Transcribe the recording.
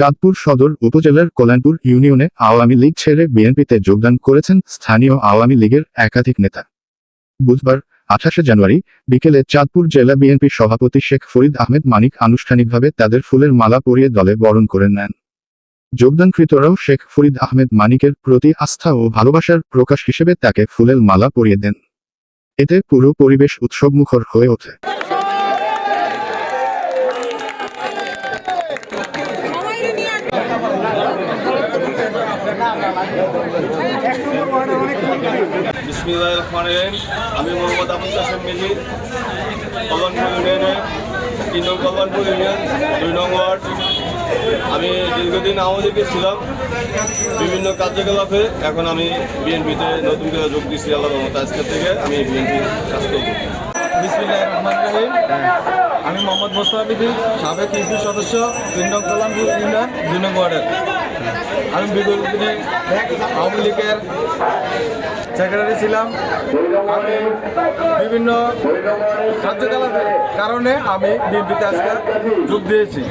চাঁদপুর সদর উপজেলার কল্যাণপুর ইউনিয়নে আওয়ামী লীগ ছেড়ে বিএনপিতে যোগদান করেছেন স্থানীয় আওয়ামী লীগের একাধিক নেতা। বুধবার, আঠাশে জানুয়ারি, বিকেলে চাঁদপুর জেলা বিএনপির সভাপতি শেখ ফরিদ আহমেদ মানিক আনুষ্ঠানিকভাবে তাদের ফুলের মালা পরিয়ে দলে বরণ করে নেন। যোগদানকৃতরাও শেখ ফরিদ আহমেদ মানিকের প্রতি আস্থা ও ভালোবাসার প্রকাশ হিসেবে তাকে ফুলের মালা পরিয়ে দেন। এতে পুরো পরিবেশ উৎসবমুখর হয়ে ওঠে। বিসমিল্লাহ রহমান আমি মোহাম্মদ আবুল কাসেম মিলি কল্যাণপুর ইউনিয়নে তিন নং কল্যাণপুর ইউনিয়ন দুই নং ওয়ার্ড। আমি দীর্ঘদিন আওয়ামী লীগে ছিলাম বিভিন্ন কার্যকলাপে। এখন আমি বিএনপিতে নতুন করে যোগ দিচ্ছি আল্লাহ রহমত আজকের থেকে। আমি বিএনপি বিসমিল্লাহ রহমান রহিম। আমি মোহাম্মদ মোস্তফা বিধি সাবেক ইউপি সদস্য তিন নং কল্যাণপুর ইউনিয়ন দুই নং ওয়ার্ডের। আমি বিগত দিনে আওয়ামী লীগের সেক্রেটারি ছিলাম। আমি বিভিন্ন কার্যকলাপের কারণে আমি বিবৃতি আজকে যোগ দিয়েছি।